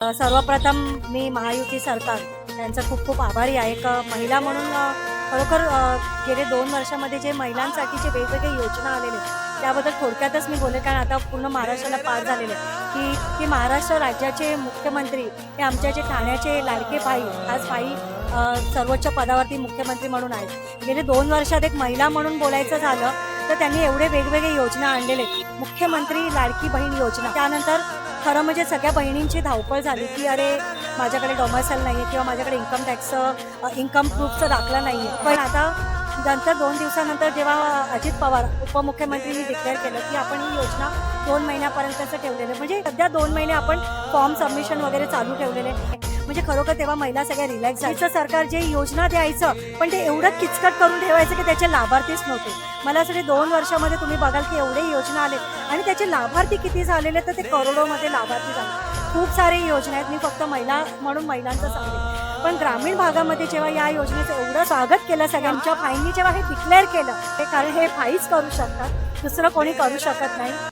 सर्वप्रथम मी महायुती सरकार यांचा खूप खूप आभारी आहे. एक महिला म्हणून खरोखर गेले दोन वर्षामध्ये जे महिलांसाठीचे वेगवेगळे योजना आलेले आहेत, त्याबद्दल थोडक्यातच मी बोले कारण आता पूर्ण महाराष्ट्राला पार झालेले की की महाराष्ट्र राज्याचे मुख्यमंत्री हे आमच्या जे ठाण्याचे लाडके भाई आज भाई सर्वोच्च पदावरती मुख्यमंत्री म्हणून आहेत. गेले दोन वर्षात एक महिला म्हणून बोलायचं झालं तर त्यांनी एवढे वेगवेगळे योजना आणलेले मुख्यमंत्री लाडकी बहीण योजना त्यानंतर खरं म्हणजे सगळ्या बहिणींची धावपळ झाली की अरे माझ्याकडे डोमासाईल नाही आहे किंवा माझ्याकडे इन्कम टॅक्सचं इन्कम प्रूफचं दाखला नाही आहे पण आता नंतर दोन दिवसानंतर जेव्हा अजित पवार उपमुख्यमंत्र्यांनी डिक्लेअर केलं की आपण ही योजना दोन महिन्यापर्यंतचं ठेवलेलं आहे. म्हणजे सध्या दोन महिने आपण फॉर्म सबमिशन वगैरे चालू ठेवलेले आहे. म्हणजे खरोखर तेव्हा महिला सगळ्या रिलॅक्स जायचं सरकार जे योजना द्यायचं पण ते एवढं किचकट करून ठेवायचं की त्याचे लाभार्थीच नव्हते. मला असं दोन वर्षामध्ये तुम्ही बघाल की एवढे योजना आले. आणि त्याचे लाभार्थी किती झालेले तर ते करोडोमध्ये लाभार्थी झाले. खूप सारे योजना आहेत. मी फक्त महिला म्हणून महिलांचं सांगते. पण ग्रामीण भागामध्ये जेव्हा या योजनेचं एवढं स्वागत केलं सगळ्यांच्या फाईंनी जेव्हा हे डिक्लेअर केलं ते कारण हे फाईच करू शकतात. दुसरं कोणी करू शकत नाही.